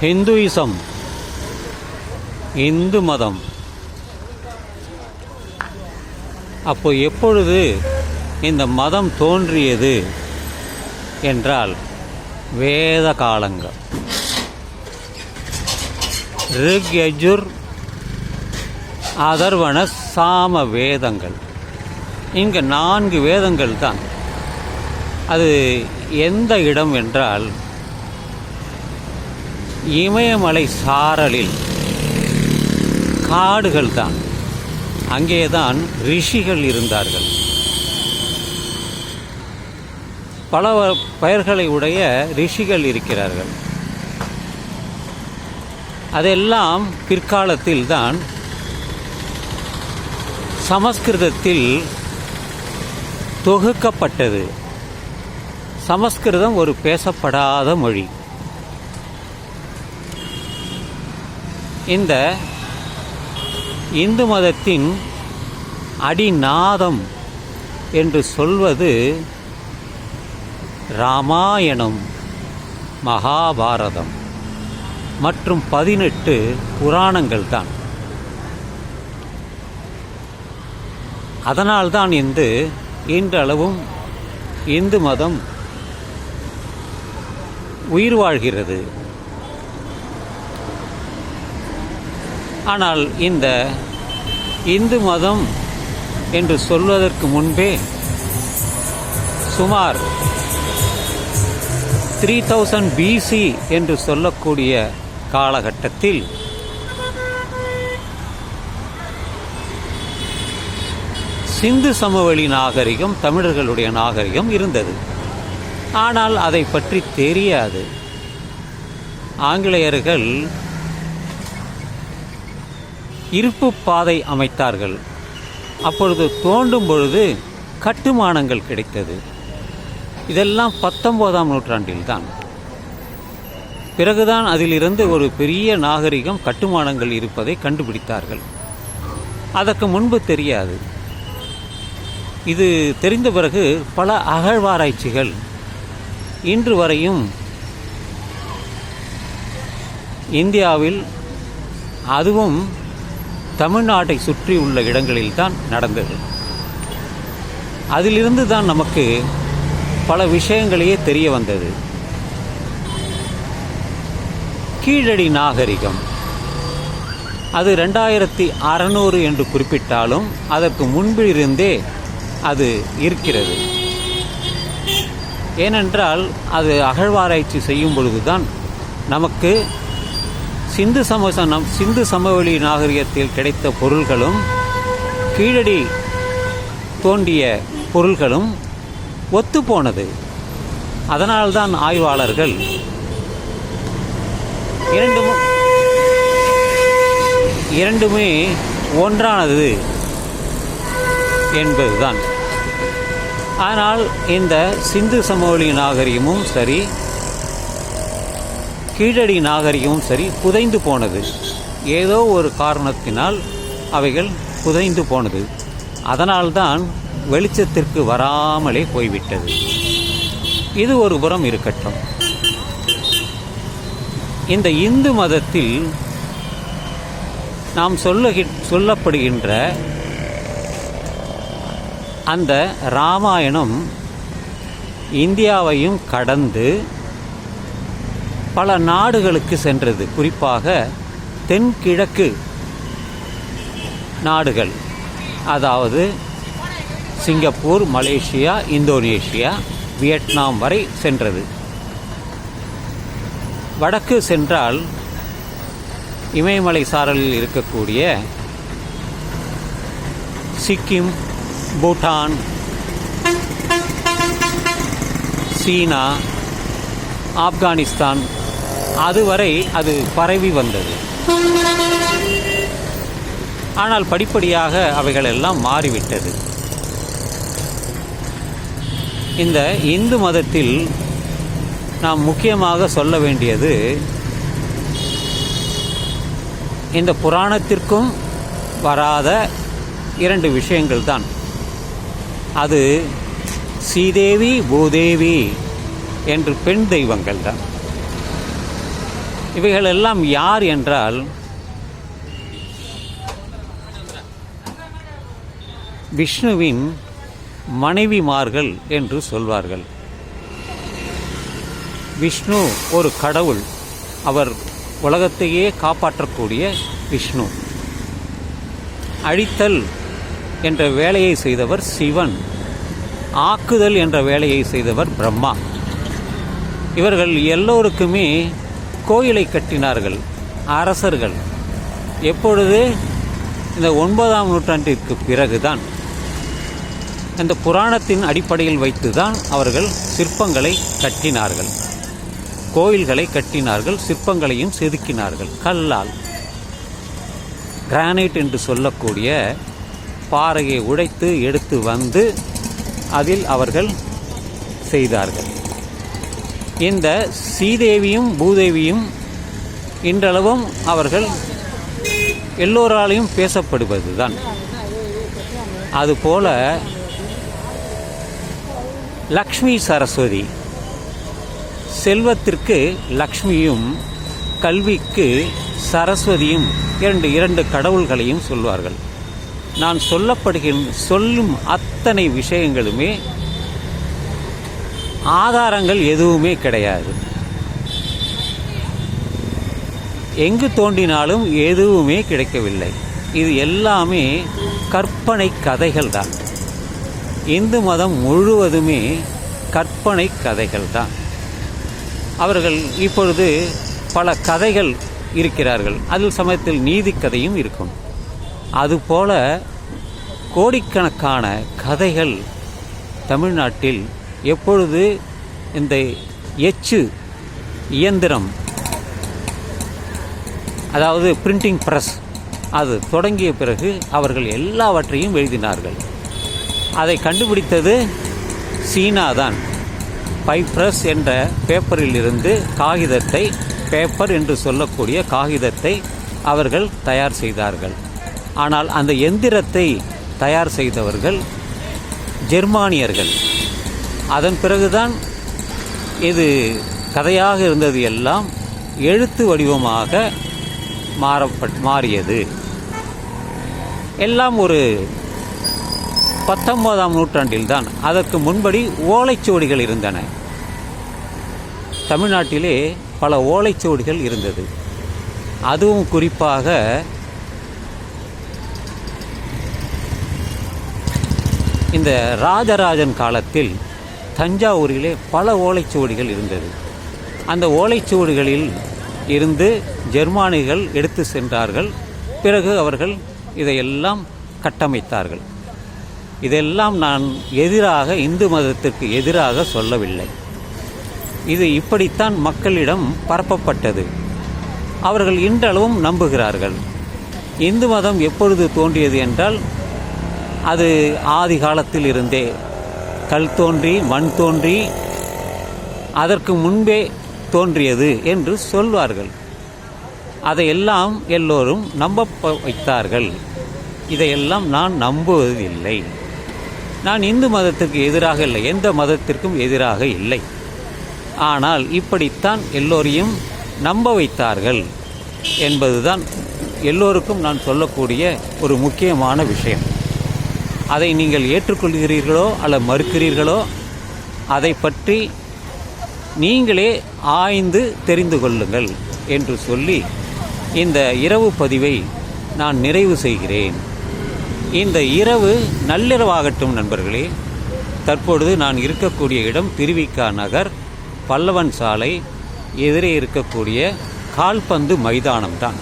Hinduism Hindu மதம். அப்போ எப்பொழுது இந்த மதம் தோன்றியது என்றால் வேத காலங்கள். ரிக் யஜுர் அதர்வன சாம வேதங்கள். இங்கே நான்கு வேதங்கள் தான். அது எந்த இடம் என்றால் இமயமலை சாரலில் காடுகள் தான். அங்கேதான் ரிஷிகள் இருந்தார்கள். பல பெயர்களை உடைய ரிஷிகள் இருக்கிறார்கள். அதெல்லாம் பிற்காலத்தில் தான் சமஸ்கிருதத்தில் தொகுக்கப்பட்டது. சமஸ்கிருதம் ஒரு பேசப்படாத மொழி. இந்த இந்து மதத்தின் அடிநாதம் என்று சொல்வது ராமாயணம் மகாபாரதம் மற்றும் பதினெட்டு புராணங்கள் தான் அதனால்தான் இந்து இன்றளவும் இந்து மதம் உயிர் வாழ்கிறது. ஆனால் இந்த இந்து மதம் என்று சொல்வதற்கு முன்பே சுமார் த்ரீ தௌசண்ட் பிசி என்று சொல்லக்கூடிய காலகட்டத்தில் சிந்து சமவெளி நாகரிகம் தமிழர்களுடைய நாகரிகம் இருந்தது. ஆனால் அதை பற்றி தெரியாது. ஆங்கிலேயர்கள் இருப்பு பாதை அமைத்தார்கள். அப்பொழுது தோண்டும் பொழுது கட்டுமானங்கள் கிடைத்தது. இதெல்லாம் பத்தொன்பதாம் நூற்றாண்டில்தான். பிறகுதான் அதிலிருந்து ஒரு பெரிய நாகரிகம் கட்டுமானங்கள் இருப்பதை கண்டுபிடித்தார்கள். அதற்கு முன்பு தெரியாது. இது தெரிந்த பிறகு பல அகழ்வாராய்ச்சிகள் இன்று வரையும் இந்தியாவில் அதுவும் தமிழ்நாட்டை சுற்றி உள்ள இடங்களில் தான் நடந்தது. அதிலிருந்து தான் நமக்கு பல விஷயங்களையே தெரிய வந்தது. கீழடி நாகரிகம். அது ரெண்டாயிரத்தி அறநூறு என்று குறிப்பிட்டாலும் அதற்கு முன்பிலிருந்தே அது இருக்கிறது. ஏனென்றால் அது அகழ்வாராய்ச்சி செய்யும் பொழுதுதான் நமக்கு சிந்து சமசனம் சிந்து சமவெளி நாகரிகத்தில் கிடைத்த பொருள்களும் கீழடி தோண்டிய பொருள்களும் ஒத்துப்போனது அதனால்தான் ஆய்வாளர்கள் இரண்டும் இரண்டுமே ஒன்றானது என்பதுதான். ஆனால் இந்த சிந்து சமவெளி நாகரிகமும் சரி கீழடி நாகரிகமும் சரி புதைந்து போனது. ஏதோ ஒரு காரணத்தினால் அவைகள் புதைந்து போனது. அதனால்தான் வெளிச்சத்திற்கு வராமலே போய்விட்டது. இது ஒரு புறம் இருக்கட்டும். இந்த இந்து மதத்தில் நாம் சொல்லுகி சொல்லப்படுகின்ற அந்த ராமாயணம் இந்தியாவையும் கடந்து பல நாடுகளுக்கு சென்றது. குறிப்பாக தென்கிழக்கு நாடுகள். அதாவது சிங்கப்பூர் மலேசியா இந்தோனேஷியா வியட்நாம் வரை சென்றது. வடக்கு சென்றால் இமயமலை சாரலில் இருக்கக்கூடிய சிக்கிம் பூட்டான் சீனா ஆப்கானிஸ்தான் அதுவரை அது பரவி வந்தது. ஆனால் படிப்படியாக அவைகள் எல்லாம் மாறிவிட்டது. இந்த இந்து மதத்தில் நாம் முக்கியமாக சொல்ல வேண்டியது இந்த புராணத்திற்கும் வராத இரண்டு விஷயங்கள் தான். அது ஸ்ரீதேவி பூதேவி என்று பெண் தெய்வங்கள் தான். இவைகளெல்லாம் யார் என்றால் விஷ்ணுவின் மனைவிமார்கள் என்று சொல்வார்கள். விஷ்ணு ஒரு கடவுள். அவர் உலகத்தையே காப்பாற்றக்கூடிய விஷ்ணு. அழித்தல் என்ற வேலையை செய்தவர் சிவன். ஆக்குதல் என்ற வேலையை செய்தவர் பிரம்மா. இவர்கள் எல்லோருக்குமே கோயிலை கட்டினார்கள் அரசர்கள். எப்பொழுது? இந்த ஒன்பதாம் நூற்றாண்டிற்கு பிறகுதான். இந்த புராணத்தின் அடிப்படையில் வைத்துதான் அவர்கள் சிற்பங்களை கட்டினார்கள். கோயில்களை கட்டினார்கள் சிற்பங்களையும் செதுக்கினார்கள். கல்லால். கிரானைட் என்று சொல்லக்கூடிய பாறையை உடைத்து எடுத்து வந்து அதில் அவர்கள் செய்தார்கள். இந்த ஸ்ரீதேவியும் பூதேவியும் இன்றளவும் அவர்கள் எல்லோராலையும் பேசப்படுவதுதான். அதுபோல லக்ஷ்மி சரஸ்வதி செல்வத்திற்கு லக்ஷ்மியும் கல்விக்கு சரஸ்வதியும் இரண்டு இரண்டு கடவுள்களையும் சொல்வார்கள். நான் சொல்லப்படுகின்ற சொல்லும் அத்தனை விஷயங்களுமே ஆதாரங்கள் எதுவுமே கிடையாது. எங்கு தோண்டினாலும் எதுவுமே கிடைக்கவில்லை. இது எல்லாமே கற்பனை கதைகள் தான். இந்து மதம் முழுவதுமே கற்பனை கதைகள் தான். அவர்கள் இப்பொழுது பல கதைகள் இருக்கிறார்கள். அதில் சமயத்தில் நீதி கதையும் இருக்கும். அதுபோல கோடிக்கணக்கான கதைகள் தமிழ்நாட்டில் எப்பொழுது இந்த எச்சு இயந்திரம் அதாவது பிரிண்டிங் ப்ரெஸ் அது தொடங்கிய பிறகு அவர்கள் எல்லாவற்றையும் எழுதினார்கள். அதை கண்டுபிடித்தது சீனா தான் பைப்ரஸ் என்ற பேப்பரில் இருந்து காகிதத்தை பேப்பர் என்று சொல்லக்கூடிய காகிதத்தை அவர்கள் தயார் செய்தார்கள். ஆனால் அந்த எந்திரத்தை தயார் செய்தவர்கள் ஜெர்மானியர்கள். அதன் பிறகுதான் இது கதையாக இருந்தது எல்லாம் எழுத்து வடிவமாக மாறப்பட் மாறியது. எல்லாம் ஒரு பத்தொன்பதாம் நூற்றாண்டில்தான். அதற்கு முன்படி ஓலைச்சுவடிகள் இருந்தன. தமிழ்நாட்டிலே பல ஓலைச்சுவடிகள் இருந்தது. அதுவும் குறிப்பாக இந்த ராஜராஜன் காலத்தில் தஞ்சாவூரிலே பல ஓலைச்சுவடிகள் இருந்தது. அந்த ஓலைச்சுவடிகளில் இருந்து ஜெர்மானிகள் எடுத்து சென்றார்கள். பிறகு அவர்கள் இதையெல்லாம் கட்டமைத்தார்கள். இதெல்லாம் நான் எதிராக இந்து மதத்திற்கு எதிராக சொல்லவில்லை. இது இப்படித்தான் மக்களிடம் பரப்பப்பட்டது. அவர்கள் இன்றளவும் நம்புகிறார்கள். இந்து மதம் எப்பொழுது தோன்றியது என்றால் அது ஆதி காலத்தில் இருந்தே கல் தோன்றி மண் தோன்றி அதற்கு முன்பே தோன்றியது என்று சொல்வார்கள். அதையெல்லாம் எல்லோரும் நம்ப வைத்தார்கள். இதையெல்லாம் நான் நம்புவதில்லை. நான் இந்து மதத்திற்கு எதிராக இல்லை எந்த மதத்திற்கும் எதிராக இல்லை. ஆனால் இப்படித்தான் எல்லோரையும் நம்ப வைத்தார்கள் என்பதுதான் எல்லோருக்கும் நான் சொல்லக்கூடிய ஒரு முக்கியமான விஷயம். அதை நீங்கள் ஏற்றுக்கொள்கிறீர்களோ அல்ல மறுக்கிறீர்களோ அதை பற்றி நீங்களே ஆய்ந்து தெரிந்து கொள்ளுங்கள் என்று சொல்லி இந்த இரவு பதிவை நான் நிறைவு செய்கிறேன். இந்த இரவு நள்ளிரவாகட்டும் நண்பர்களே. தற்பொழுது நான் இருக்கக்கூடிய இடம் திருவிக்கா நகர் பல்லவன் சாலை எதிரே இருக்கக்கூடிய கால்பந்து மைதானம்தான்.